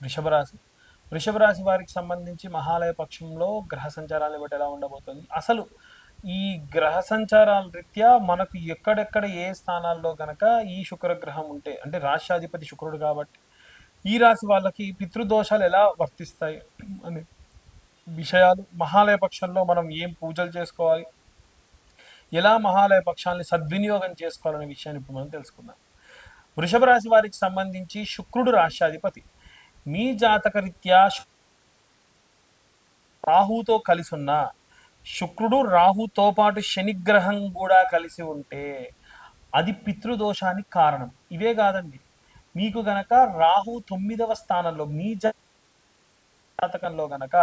వృషభరాశి. వృషభరాశి వారికి సంబంధించి మహాలయ పక్షంలో గ్రహ సంచారాలు బట్టి ఎలా ఉండబోతుంది? అసలు ఈ గ్రహ సంచారాల రీత్యా మనకు ఎక్కడెక్కడ ఏ స్థానాల్లో గనక ఈ శుక్రగ్రహం ఉంటే అంటే రాష్ట్రాధిపతి శుక్రుడు కాబట్టి ఈ రాశి వాళ్ళకి పితృదోషాలు ఎలా వర్తిస్తాయి? అనే విషయాలు మహాలయ పక్షంలో మనం ఏం పూజలు చేసుకోవాలి? ఎలా మహాలయ పక్షాలని సద్వినియోగం చేసుకోవాలనే విషయాన్ని ఇప్పుడు మనం తెలుసుకుందాం. వృషభ రాశి వారికి సంబంధించి శుక్రుడు రాష్ట్రాధిపతి మీ జాతక రీత్యా రాహుతో కలిసి ఉన్న శుక్రుడు రాహుతో పాటు శనిగ్రహం కూడా కలిసి ఉంటే అది పితృదోషానికి కారణం. ఇవే కాదండి. మీకు గనక రాహు తొమ్మిదవ స్థానంలో మీ జాతకంలో గనక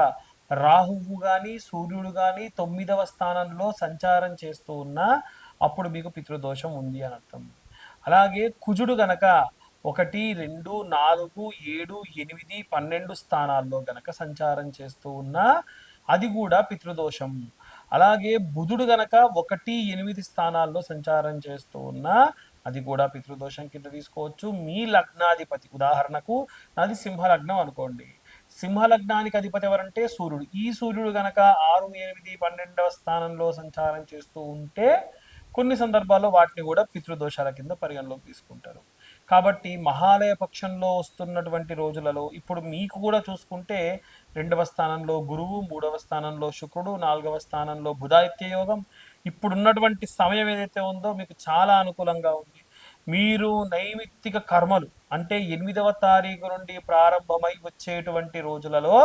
రాహువు గాని సూర్యుడు గాని తొమ్మిదవ స్థానంలో సంచారం చేస్తూ ఉన్నా అప్పుడు మీకు పితృదోషం ఉంది అని అర్థం. అలాగే కుజుడు గనక ఒకటి రెండు నాలుగు ఏడు ఎనిమిది పన్నెండు స్థానాల్లో గనక సంచారం చేస్తూ ఉన్నా అది కూడా పితృదోషం. అలాగే బుధుడు గనక ఒకటి ఎనిమిది స్థానాల్లో సంచారం చేస్తూ ఉన్నా అది కూడా పితృదోషం కింద తీసుకోవచ్చు. మీ లగ్నాధిపతి ఉదాహరణకు నాది సింహలగ్నం అనుకోండి. సింహలగ్నానికి అధిపతి ఎవరంటే సూర్యుడు. ఈ సూర్యుడు గనక ఆరు ఎనిమిది పన్నెండవ స్థానంలో సంచారం చేస్తూ ఉంటే కొన్ని సందర్భాల్లో వాటిని కూడా పితృదోషాల కింద పరిగణలోకి తీసుకుంటారు. కాబట్టి మహాలయ పక్షంలో వస్తున్నటువంటి రోజులలో ఇప్పుడు మీకు కూడా చూసుకుంటే రెండవ స్థానంలో గురువు మూడవ స్థానంలో శుక్రుడు నాలుగవ స్థానంలో బుధాయిత్య యోగం. ఇప్పుడున్నటువంటి సమయం ఏదైతే ఉందో మీకు చాలా అనుకూలంగా ఉంది. మీరు నైమిత్తిక కర్మలు అంటే ఎనిమిదవ తారీఖు నుండి ప్రారంభమై వచ్చేటువంటి రోజులలో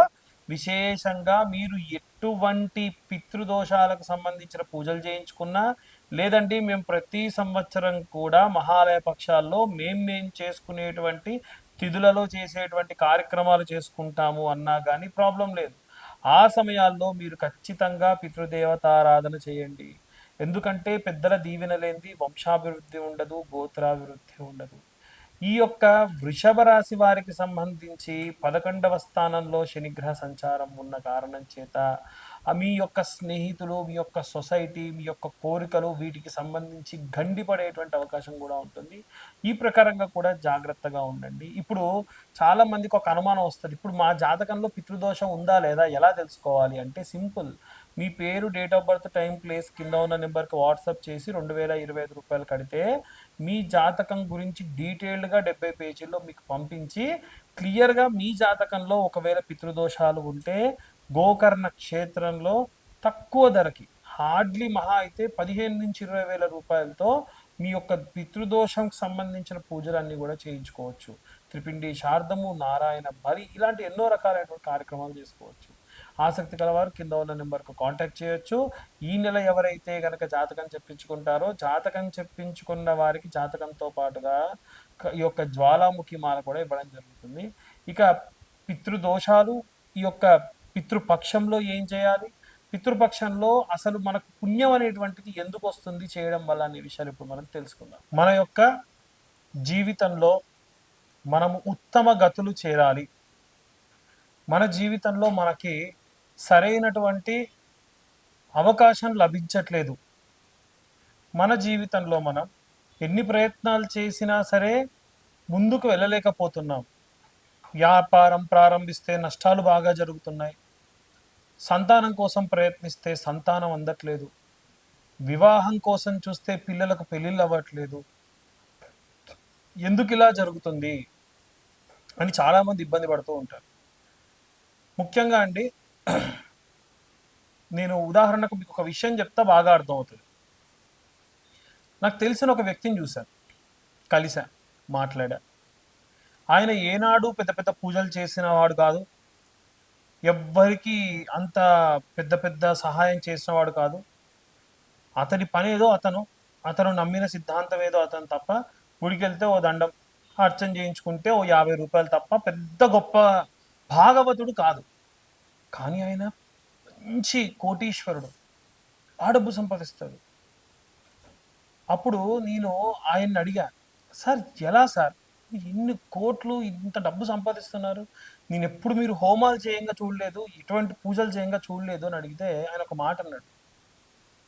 విశేషంగా మీరు ఎటువంటి పితృదోషాలకు సంబంధించిన పూజలు చేయించుకున్నా లేదండి మేము ప్రతి సంవత్సరం కూడా మహాలయ పక్షాల్లో మేము మేము చేసుకునేటువంటి తిథులలో చేసేటువంటి కార్యక్రమాలు చేసుకుంటాము అన్నా కానీ ప్రాబ్లం లేదు. ఆ సమయాల్లో మీరు ఖచ్చితంగా పితృదేవతారాధన చేయండి. ఎందుకంటే పెద్దల దీవెన లేనిది వంశాభివృద్ధి ఉండదు గోత్రాభివృద్ధి ఉండదు. ఈ యొక్క వృషభ రాశి వారికి సంబంధించి పదకొండవ స్థానంలో శనిగ్రహ సంచారం ఉన్న కారణం చేత మీ యొక్క స్నేహితులు మీ యొక్క సొసైటీ మీ యొక్క కోరికలు వీటికి సంబంధించి గండిపడేటువంటి అవకాశం కూడా ఉంటుంది. ఈ ప్రకారంగా కూడా జాగ్రత్తగా ఉండండి. ఇప్పుడు చాలా మందికి ఒక అనుమానం వస్తుంది. ఇప్పుడు మా జాతకంలో పితృదోషం ఉందా లేదా ఎలా తెలుసుకోవాలి అంటే సింపుల్. మీ పేరు date of birth time place కింద ఉన్న నెంబర్కి వాట్సాప్ చేసి రెండు వేల ఇరవై ఐదు రూపాయలు కడితే మీ జాతకం గురించి డీటెయిల్డ్గా డెబ్బై పేజీల్లో మీకు పంపించి క్లియర్గా మీ జాతకంలో ఒకవేళ పితృదోషాలు ఉంటే గోకర్ణ క్షేత్రంలో తక్కువ ధరకి హార్డ్లీ మహా అయితే పదిహేను నుంచి ఇరవై వేల రూపాయలతో మీ యొక్క పితృదోషంకి సంబంధించిన పూజలన్నీ కూడా చేయించుకోవచ్చు. త్రిపిండి శారదము నారాయణ బలి ఇలాంటి ఎన్నో రకాలైనటువంటి కార్యక్రమాలు చేసుకోవచ్చు. ఆసక్తి కలవారు కింద ఉన్న నెంబర్కు కాంటాక్ట్ చేయొచ్చు. ఈ నెల ఎవరైతే కనుక జాతకం చెప్పించుకుంటారో జాతకం చెప్పించుకున్న వారికి జాతకంతో పాటుగా ఈ యొక్క జ్వాలాముఖి మాల కూడా ఇవ్వడం జరుగుతుంది. ఇక పితృదోషాలు ఈ యొక్క పితృపక్షంలో ఏం చేయాలి? పితృపక్షంలో అసలు మనకు పుణ్యం అనేటువంటిది ఎందుకు వస్తుంది చేయడం వల్ల అనే విషయాలు ఇప్పుడు మనం తెలుసుకుందాం. మన యొక్క జీవితంలో మనము ఉత్తమ గతులు చేరాలి. మన జీవితంలో మనకి సరైనటువంటి అవకాశం లభించట్లేదు. మన జీవితంలో మనం ఎన్ని ప్రయత్నాలు చేసినా సరే ముందుకు వెళ్ళలేకపోతున్నాం. వ్యాపారం ప్రారంభిస్తే నష్టాలు బాగా జరుగుతున్నాయి. సంతానం కోసం ప్రయత్నిస్తే సంతానం అందట్లేదు. వివాహం కోసం చూస్తే పిల్లలకు పెళ్ళిళ్ళు అవ్వట్లేదు. ఎందుకు ఇలా జరుగుతుంది? అని చాలామంది ఇబ్బంది పడుతూ ఉంటారు. ముఖ్యంగా అండి నేను ఉదాహరణకు మీకు ఒక విషయం చెప్తా బాగా అర్థమవుతుంది. నాకు తెలిసిన ఒక వ్యక్తిని చూశాను. కలిసా మాట్లాడా ఆయన ఏనాడు పెద్ద పెద్ద పూజలు చేసిన వాడు కాదు. ఎవ్వరికి అంత పెద్ద పెద్ద సహాయం చేసిన వాడు కాదు. అతని పని ఏదో అతను అతను నమ్మిన సిద్ధాంతం ఏదో అతను తప్ప గుడికి వెళ్తే ఓ దండం అర్చన చేయించుకుంటే ఓ యాభై రూపాయలు తప్ప పెద్ద గొప్ప భాగవతుడు కాదు. కానీ ఆయన మంచి కోటీశ్వరుడు. ఆ డబ్బు సంపాదిస్తాడు. అప్పుడు నేను ఆయన్ని అడిగా సార్ ఎలా సార్? ఇన్ని కోట్లు ఇంత డబ్బు సంపాదిస్తున్నారు? నేను ఎప్పుడు మీరు హోమాలు చేయంగా చూడలేదు ఇటువంటి పూజలు చేయంగా చూడలేదు అని అడిగితే ఆయన ఒక మాట అన్నాడు.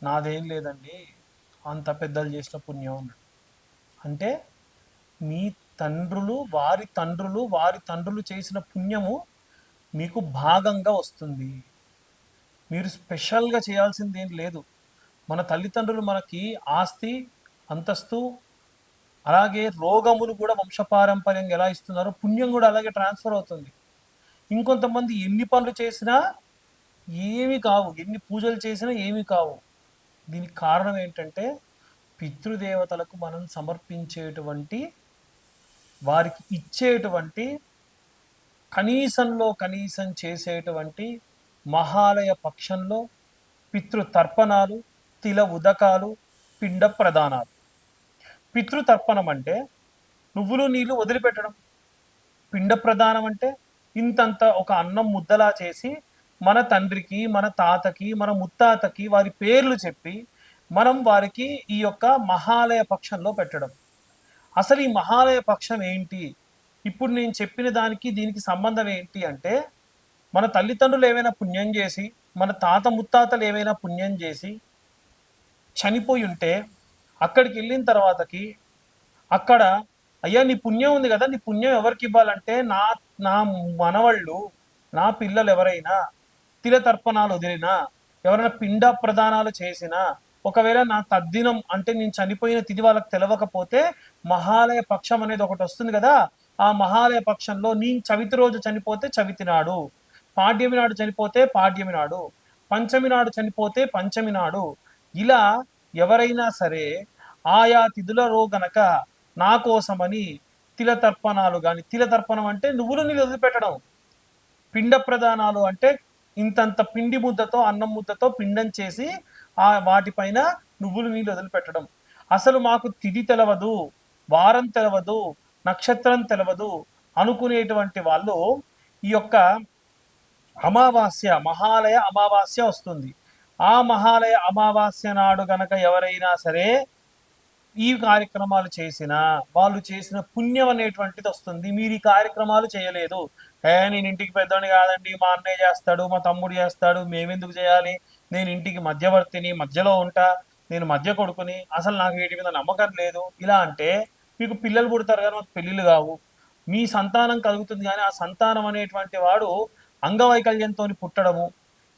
నాదేం లేదండి అంత పెద్దలు చేసిన పుణ్యం అన్నాడు. అంటే మీ తండ్రులు వారి తండ్రులు వారి తండ్రులు చేసిన పుణ్యము మీకు భాగంగా వస్తుంది. మీరు స్పెషల్గా చేయాల్సింది ఏం లేదు. మన తల్లిదండ్రులు మనకి ఆస్తి అంతస్తు అలాగే రోగములు కూడా వంశపారంపర్యంగా ఎలా ఇస్తున్నారో పుణ్యం కూడా అలాగే ట్రాన్స్ఫర్ అవుతుంది. ఇంకొంతమంది ఎన్ని పనులు చేసినా ఏమి కావు. ఎన్ని పూజలు చేసినా ఏమి కావు. దీనికి కారణం ఏంటంటే పితృదేవతలకు మనం సమర్పించేటువంటి వారికి ఇచ్చేటువంటి కనీసంలో కనీసం చేసేటువంటి మహాలయ పక్షంలో పితృతర్పణాలు తిల ఉదకాలు పిండ ప్రదానాలు. పితృతర్పణం అంటే నువ్వులు నీళ్ళు వదిలిపెట్టడం. పిండ ప్రదానం అంటే ఇంతంత ఒక అన్నం ముద్దలా చేసి మన తండ్రికి మన తాతకి మన ముత్తాతకి వారి పేర్లు చెప్పి మనం వారికి ఈ యొక్క మహాలయ పక్షంలో పెట్టడం. అసలు ఈ మహాలయ పక్షం ఏంటి? ఇప్పుడు నేను చెప్పిన దానికి దీనికి సంబంధం ఏంటి అంటే మన తల్లిదండ్రులు ఏమైనా పుణ్యం చేసి మన తాత ముత్తాతలు ఏమైనా పుణ్యం చేసి చనిపోయి ఉంటే అక్కడికి వెళ్ళిన తర్వాతకి అక్కడ అయ్యా నీ పుణ్యం ఉంది కదా నీ పుణ్యం ఎవరికి ఇవ్వాలంటే నా నా మనవళ్ళు నా పిల్లలు ఎవరైనా తిలతర్పణాలు వదిలినా ఎవరైనా పిండ ప్రదానాలు చేసినా ఒకవేళ నా తద్దినం అంటే నేను చనిపోయిన తిథి వాళ్ళకి తెలవకపోతే మహాలయ పక్షం అనేది ఒకటి వస్తుంది కదా ఆ మహాలయ పక్షంలో నీ చవితి రోజు చనిపోతే చవితి నాడు పాడ్యమి నాడు చనిపోతే పాడ్యమి నాడు పంచమి నాడు చనిపోతే పంచమి నాడు ఇలా ఎవరైనా సరే ఆయా తిథులలో గనక నా కోసమని తిల తర్పణాలు కానీ తిల తర్పణం అంటే నువ్వులు నీళ్ళు వదిలిపెట్టడం. పిండ ప్రదానాలు అంటే ఇంతంత పిండి ముద్దతో అన్నం ముద్దతో పిండం చేసి ఆ వాటిపైన నువ్వులు నీళ్ళు వదిలిపెట్టడం. అసలు మాకు తిథి తెలవదు వారం తెలవదు నక్షత్రం తెలవదు అనుకునేటువంటి వాళ్ళు ఈ యొక్క అమావాస్య మహాలయ అమావాస్య వస్తుంది. ఆ మహాలయ అమావాస్య నాడు గనక ఎవరైనా సరే ఈ కార్యక్రమాలు చేసిన వాళ్ళు చేసిన పుణ్యం అనేటువంటిది వస్తుంది. మీరు ఈ కార్యక్రమాలు చేయలేదు. ఏ నేను ఇంటికి పెద్దోని కాదండి. మా అన్నయ్య చేస్తాడు మా తమ్ముడు చేస్తాడు మేమెందుకు చేయాలి? నేను ఇంటికి మధ్యవర్తిని మధ్యలో ఉంటా నేను మధ్య కొడుకుని అసలు నాకు వీటి మీద నమ్మకం లేదు. ఇలా అంటే మీకు పిల్లలు పుడతారు కానీ మాకు పెళ్ళిళ్ళు కావు. మీ సంతానం కలుగుతుంది కానీ ఆ సంతానం అనేటువంటి వాడు అంగవైకల్యంతో పుట్టడము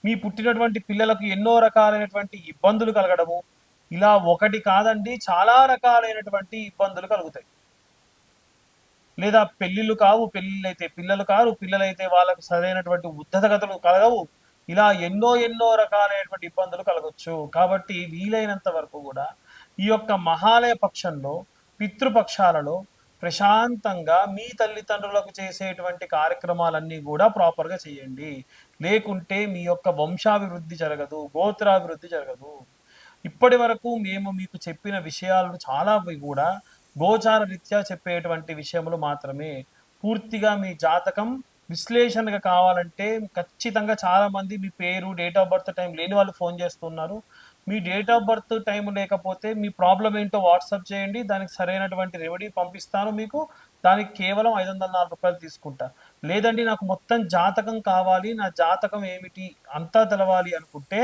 మీ పుట్టినటువంటి పిల్లలకు ఎన్నో రకాలైనటువంటి ఇబ్బందులు కలగడము ఇలా ఒకటి కాదండి చాలా రకాలైనటువంటి ఇబ్బందులు కలుగుతాయి. లేదా పెళ్ళిళ్ళు కావు పెళ్ళిళ్ళు అయితే పిల్లలు కారు పిల్లలైతే వాళ్ళకు సరైనటువంటి ఉద్ధతగతలు కలగవు. ఇలా ఎన్నో ఎన్నో రకాలైనటువంటి ఇబ్బందులు కలగవచ్చు కాబట్టి వీలైనంత వరకు కూడా ఈ యొక్క మహాలయ పక్షంలో పితృపక్షాలలో ప్రశాంతంగా మీ తల్లిదండ్రులకు చేసేటువంటి కార్యక్రమాలన్నీ కూడా ప్రాపర్గా చేయండి. లేకుంటే మీ యొక్క వంశాభివృద్ధి జరగదు గోత్రాభివృద్ధి జరగదు. ఇప్పటి వరకు మేము మీకు చెప్పిన విషయాలను చాలా కూడా గోచార రీత్యా చెప్పేటువంటి విషయములు మాత్రమే. పూర్తిగా మీ జాతకం విశ్లేషణగా కావాలంటే ఖచ్చితంగా చాలా మంది మీ పేరు డేట్ ఆఫ్ బర్త్ టైం లేని వాళ్ళు ఫోన్ చేస్తున్నారు. మీ డేట్ ఆఫ్ బర్త్ టైం లేకపోతే మీ ప్రాబ్లం ఏంటో వాట్సాప్ చేయండి. దానికి సరైనటువంటి రెమెడీ పంపిస్తాను మీకు. దానికి కేవలం ఐదు వందల నాలుగు రూపాయలు తీసుకుంటా. లేదండి నాకు మొత్తం జాతకం కావాలి. నా జాతకం ఏమిటి అంతా తెలవాలి అనుకుంటే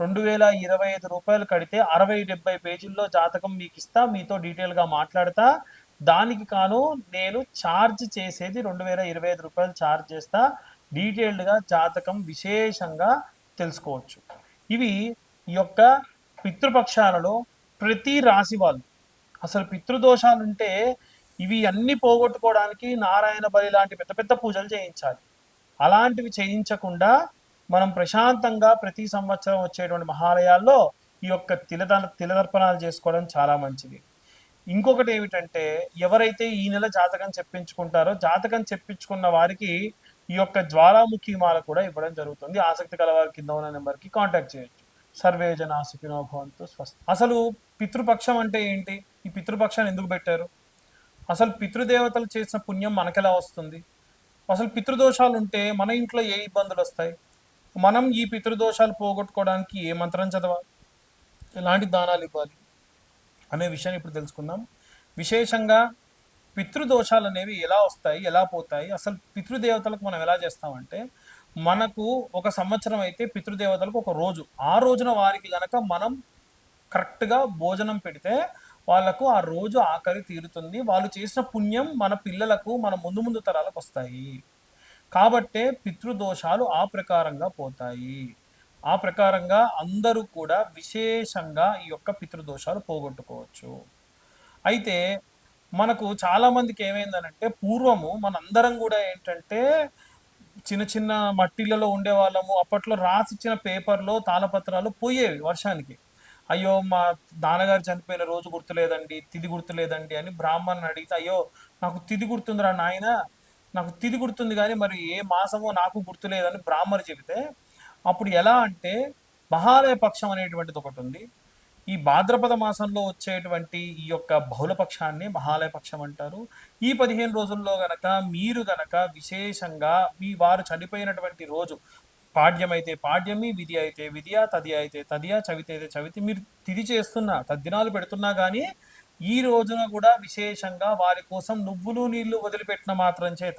రెండు వేల ఇరవై ఐదు రూపాయలు కడితే అరవై డెబ్బై పేజీల్లో జాతకం మీకు ఇస్తా మీతో డీటెయిల్గా మాట్లాడతా. దానికి కాను నేను ఛార్జ్ చేసేది రెండు వేల ఇరవై ఐదు రూపాయలు ఛార్జ్ చేస్తా. డీటెయిల్డ్గా జాతకం విశేషంగా తెలుసుకోవచ్చు. ఇవి ఈ యొక్క పితృపక్షాలలో ప్రతి రాశి వాళ్ళు అసలు పితృదోషాలుంటే ఇవి అన్ని పోగొట్టుకోవడానికి నారాయణ బలి లాంటి పెద్ద పెద్ద పూజలు చేయించాలి. అలాంటివి చేయించకుండా మనం ప్రశాంతంగా ప్రతి సంవత్సరం వచ్చేటువంటి మహాలయాల్లో ఈ యొక్క తిలదన తిలదర్పణాలు చేసుకోవడం చాలా మంచిది. ఇంకొకటి ఏమిటంటే ఎవరైతే ఈ నెల జాతకం చెప్పించుకుంటారో జాతకం చెప్పించుకున్న వారికి ఈ యొక్క జ్వాలాముఖి మాల కూడా ఇవ్వడం జరుగుతుంది. ఆసక్తి కల వారి కింద ఉన్న నెంబర్కి కాంటాక్ట్ చేయొచ్చు. సర్వే జనా సుఖినో భవంతు అసలు పితృపక్షం అంటే ఏంటి? ఈ పితృపక్షాన్ని ఎందుకు పెట్టారు? అసలు పితృదేవతలు చేసిన పుణ్యం మనకెలా వస్తుంది? అసలు పితృదోషాలు ఉంటే మన ఇంట్లో ఏ ఇబ్బందులు వస్తాయి మనం ఈ పితృదోషాలు పోగొట్టుకోవడానికి ఏ మంత్రం చదవాలి? ఎలాంటి దానాలు ఇవ్వాలి? అనే విషయాన్ని ఇప్పుడు తెలుసుకుందాం. విశేషంగా పితృదోషాలు అనేవి ఎలా వస్తాయి ఎలా పోతాయి? అసలు పితృదేవతలకు మనం ఎలా చేస్తామంటే మనకు ఒక సంవత్సరం అయితే పితృదేవతలకు ఒక రోజు. ఆ రోజున వారికి గనక మనం కరెక్ట్గా భోజనం పెడితే వాళ్ళకు ఆ రోజు ఆకలి తీరుతుంది. వాళ్ళు చేసిన పుణ్యం మన పిల్లలకు మన ముందు ముందు తరాలకు వస్తాయి. కాబట్టే పితృదోషాలు ఆ ప్రకారంగా పోతాయి. ఆ ప్రకారంగా అందరూ కూడా విశేషంగా ఈ యొక్క పితృదోషాలు పోగొట్టుకోవచ్చు. అయితే మనకు చాలా మందికి ఏమైందనంటే పూర్వము మనందరం కూడా ఏంటంటే చిన్న చిన్న మట్టిలలో ఉండేవాళ్ళము. అప్పట్లో రాసిచ్చిన పేపర్లో తాళపత్రాలు పోయేవి వర్షానికి. అయ్యో మా నాన్నగారు చనిపోయిన రోజు గుర్తులేదండి తిది గుర్తులేదండి అని బ్రాహ్మణ్ అడిగితే అయ్యో నాకు తిది గుర్తుందిరా నాయన నాకు తిది గుర్తుంది కానీ మరి ఏ మాసమో నాకు గుర్తులేదని బ్రాహ్మణ్ చెబితే అప్పుడు ఎలా అంటే మహాలయ పక్షం అనేటువంటిది ఒకటి ఉంది. ఈ భాద్రపద మాసంలో వచ్చేటువంటి ఈ యొక్క బహుళపక్షాన్ని మహాలయ పక్షం అంటారు. ఈ పదిహేను రోజుల్లో గనక మీరు గనక విశేషంగా మీ వారు చనిపోయినటువంటి రోజు పాడ్యమైతే పాడ్యమి విధి అయితే విధియా తది అయితే తదియా చవితి అయితే చవితి మీరు తిది చేస్తున్నా తద్దినాలు పెడుతున్నా కానీ ఈ రోజున కూడా విశేషంగా వారి కోసం నువ్వులు నీళ్ళు వదిలిపెట్టిన మాత్రం చేత.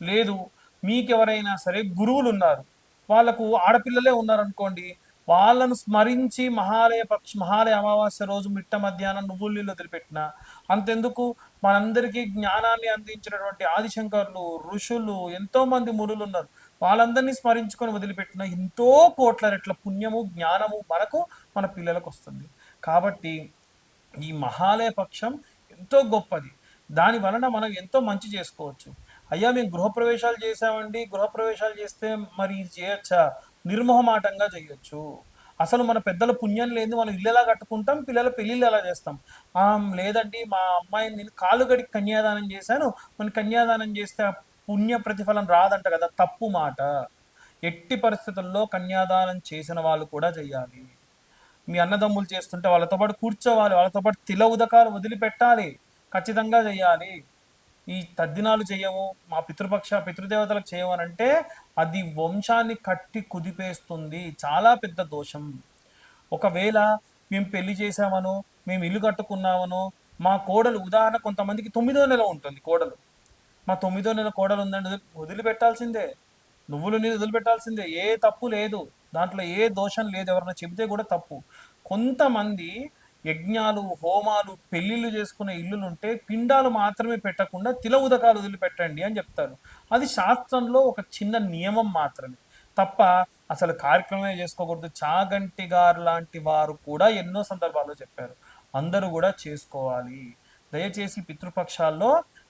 లేదు మీకెవరైనా సరే గురువులు ఉన్నారు వాళ్ళకు ఆడపిల్లలే ఉన్నారనుకోండి వాళ్ళను స్మరించి మహాలయ పక్ష మహాలయ అమావాస్య రోజు మిట్ట మధ్యాహ్నం నువ్వులు నీళ్ళు వదిలిపెట్టిన అంతెందుకు? మనందరికీ జ్ఞానాన్ని అందించినటువంటి ఆదిశంకర్లు ఋషులు ఎంతో మంది మునులు ఉన్నారు వాళ్ళందరినీ స్మరించుకొని వదిలిపెట్టిన ఎంతో కోట్ల రెట్ల పుణ్యము జ్ఞానము మనకు మన పిల్లలకు వస్తుంది. కాబట్టి ఈ మహాలయ పక్షం ఎంతో గొప్పది. దాని వలన మనం ఎంతో మంచి చేసుకోవచ్చు. అయ్యా మేము గృహప్రవేశాలు చేసామండి గృహప్రవేశాలు చేస్తే మరి ఇది చేయొచ్చా? నిర్మోహమాటంగా చేయొచ్చు. అసలు మన పెద్దల పుణ్యం లేదు. మనం ఇల్లు ఎలా కట్టుకుంటాం? పిల్లల పెళ్ళిళ్ళు ఎలా చేస్తాం? ఆ, లేదండి. మా అమ్మాయిని నేను కాలు గడికి కన్యాదానం చేశాను. మన కన్యాదానం చేస్తే ఆ పుణ్య ప్రతిఫలం రాదంట కదా. తప్పు మాట. ఎట్టి పరిస్థితుల్లో కన్యాదానం చేసిన వాళ్ళు కూడా చెయ్యాలి మీ అన్నదమ్ములు చేస్తుంటే వాళ్ళతో పాటు కూర్చోవాలి వాళ్ళతో పాటు తిల ఉదకాలు వదిలిపెట్టాలి. ఖచ్చితంగా చేయాలి. ఈ తద్దినాలు చేయము మా పితృపక్ష పితృదేవతలకు చేయమనంటే అది వంశాన్ని కట్టి కుదిపేస్తుంది. చాలా పెద్ద దోషం. ఒకవేళ మేము పెళ్ళి చేసామను మేము ఇల్లు కట్టుకున్నామను మా కోడలు ఉదాహరణ కొంతమందికి తొమ్మిదో నెల ఉంటుంది కోడలు. మా తొమ్మిదో నెల కోడలు ఉందండి వదిలిపెట్టాల్సిందే. నువ్వులు నీరు వదిలిపెట్టాల్సిందే. ఏ తప్పు లేదు. దాంట్లో ఏ దోషం లేదు ఎవరైనా చెబితే కూడా తప్పు. కొంతమంది యజ్ఞాలు హోమాలు పెళ్ళిళ్ళు చేసుకునే ఇల్లులు ఉంటే పిండాలు మాత్రమే పెట్టకుండా తిల ఉదకాలు వదిలిపెట్టండి అని చెప్తారు. అది శాస్త్రంలో ఒక చిన్న నియమం మాత్రమే. తప్ప అసలు కార్యక్రమమే చేసుకోకూడదు. చాగంటి గారు లాంటి వారు కూడా ఎన్నో సందర్భాల్లో చెప్పారు. అందరూ కూడా చేసుకోవాలి. దయచేసి పితృపక్షాల్లో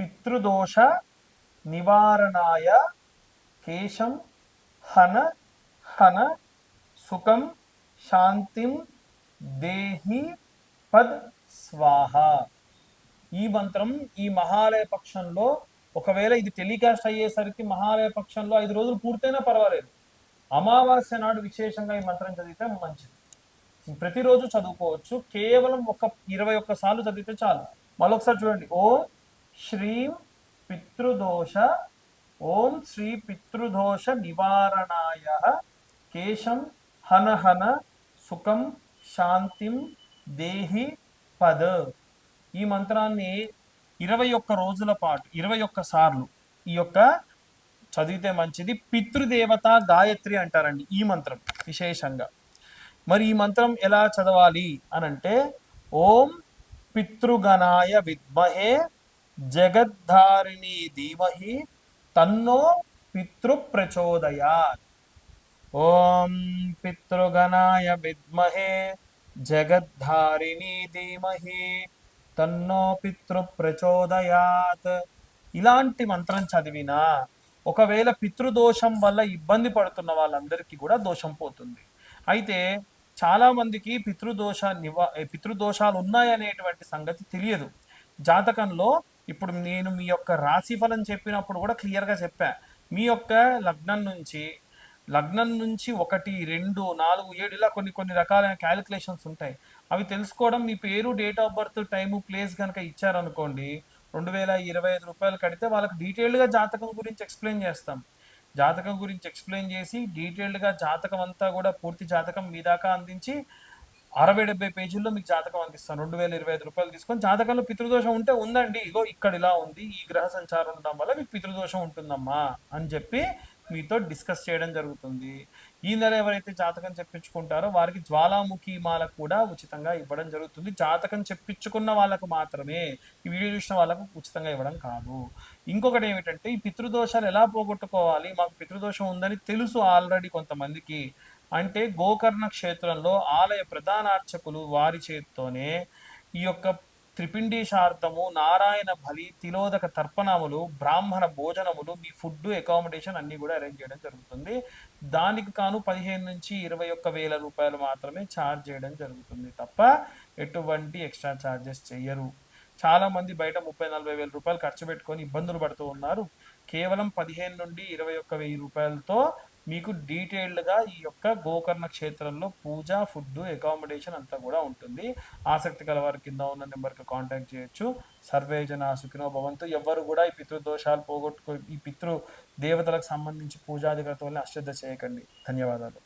పితృదోష నివారణాయ కేశం హన హన సుఖం శాంతిం దేహి పద్ స్వాహ. ఈ మంత్రం ఈ మహాలయ పక్షంలో ఒకవేళ ఇది టెలికాస్ట్ అయ్యేసరికి మహాలయ పక్షంలో ఐదు రోజులు పూర్తయినా పర్వాలేదు. అమావాస్య నాడు విశేషంగా ఈ మంత్రం చదివితే మంచిది. ప్రతిరోజు చదువుకోవచ్చు. కేవలం ఒక ఇరవై ఒక్క సార్లు చదివితే చాలు. మళ్ళొకసారి చూడండి. ఓ శ్రీం పితృదోష ఓం శ్రీ పితృదోష నివారణాయ. కేశం హనహన సుఖం శాంతిం దేహి పద్. ఈ మంత్రాన్ని ఇరవై ఒక్క రోజుల పాటు ఇరవై ఒక్క సార్లు ఈ యొక్క చదివితే మంచిది. పితృదేవత గాయత్రి అంటారండి ఈ మంత్రం విశేషంగా. మరి ఈ మంత్రం ఎలా చదవాలి అనంటే ఓం పితృగణాయ విద్మహే జగద్ధారిణి ధీమహి తన్నో పితృ ప్రచోదయాత్ ఓం పితృగణాయ విద్మహే జగద్ధారిణి ధీమహి తన్నో పితృ ప్రచోదయాత్ ఇలాంటి మంత్రం చదివినా ఒకవేళ పితృదోషం వల్ల ఇబ్బంది పడుతున్న వాళ్ళందరికీ కూడా దోషం పోతుంది. అయితే చాలా మందికి పితృదోష నివా పితృదోషాలు ఉన్నాయనేటువంటి సంగతి తెలియదు. జాతకంలో ఇప్పుడు నేను మీ యొక్క రాశి ఫలం చెప్పినప్పుడు కూడా క్లియర్గా చెప్పా. మీ యొక్క లగ్నం నుంచి లగ్నం నుంచి ఒకటి రెండు నాలుగు ఏడు ఇలా కొన్ని కొన్ని రకాలైన క్యాలిక్యులేషన్స్ ఉంటాయి. అవి తెలుసుకోవడం మీ పేరు date of birth time place కనుక ఇచ్చారనుకోండి రెండు వేల ఇరవై ఐదు రూపాయలు కడితే వాళ్ళకి డీటెయిల్డ్గా జాతకం గురించి ఎక్స్ప్లెయిన్ చేస్తాం. జాతకం గురించి ఎక్స్ప్లెయిన్ చేసి డీటెయిల్డ్గా జాతకం అంతా కూడా పూర్తి జాతకం మీ దాకా అందించి అరవై డెబ్బై పేజీల్లో మీకు జాతకం అందిస్తాను రెండు వేల ఇరవై ఐదు రూపాయలు తీసుకొని జాతకంలో పితృదోషం ఉంటే ఉందండి. ఇగో ఇక్కడ ఇలా ఉంది ఈ గ్రహ సంచారం ఉండడం వల్ల మీకు పితృదోషం ఉంటుందమ్మా అని చెప్పి మీతో డిస్కస్ చేయడం జరుగుతుంది. ఈ నెల ఎవరైతే జాతకం చెప్పించుకుంటారో వారికి జ్వాలాముఖి మాల కూడా ఉచితంగా ఇవ్వడం జరుగుతుంది. జాతకం చెప్పించుకున్న వాళ్ళకు మాత్రమే ఈ వీడియో చూసిన వాళ్ళకు ఉచితంగా ఇవ్వడం కాదు. ఇంకొకటి ఏమిటంటే ఈ పితృదోషాలు ఎలా పోగొట్టుకోవాలి? మాకు పితృదోషం ఉందని తెలుసు ఆల్రెడీ కొంతమందికి. అంటే గోకర్ణ క్షేత్రంలో ఆలయ ప్రధానార్చకులు వారి చేత్తోనే ఈ యొక్క త్రిపిండీశార్థము నారాయణ బలి తిలోదక తర్పణములు బ్రాహ్మణ భోజనములు మీ ఫుడ్ అకామిడేషన్ అన్ని కూడా అరేంజ్ చేయడం జరుగుతుంది. దానికి కాను పదిహేను నుంచి ఇరవై ఒక్క వేల రూపాయలు మాత్రమే ఛార్జ్ చేయడం జరుగుతుంది తప్ప ఎటువంటి ఎక్స్ట్రా ఛార్జెస్ చేయరు చాలా మంది బయట ముప్పై నలభై వేల రూపాయలు ఖర్చు పెట్టుకొని ఇబ్బందులు పడుతూ ఉన్నారు. కేవలం పదిహేను నుండి ఇరవై ఒక్క వెయ్యి రూపాయలతో మీకు డీటెయిల్డ్గా ఈ యొక్క గోకర్ణ క్షేత్రంలో పూజ ఫుడ్ అకామిడేషన్ అంతా కూడా ఉంటుంది. ఆసక్తి గల వారి కింద ఉన్న నెంబర్కి కాంటాక్ట్ చేయొచ్చు. సర్వే జన సుఖినో భవంతు. ఎవరు కూడా ఈ పితృదోషాలు పోగొట్టుకో ఈ పితృ దేవతలకు సంబంధించి పూజాది వ్రతాలని అశ్రద్ధ చేయకండి. ధన్యవాదాలు.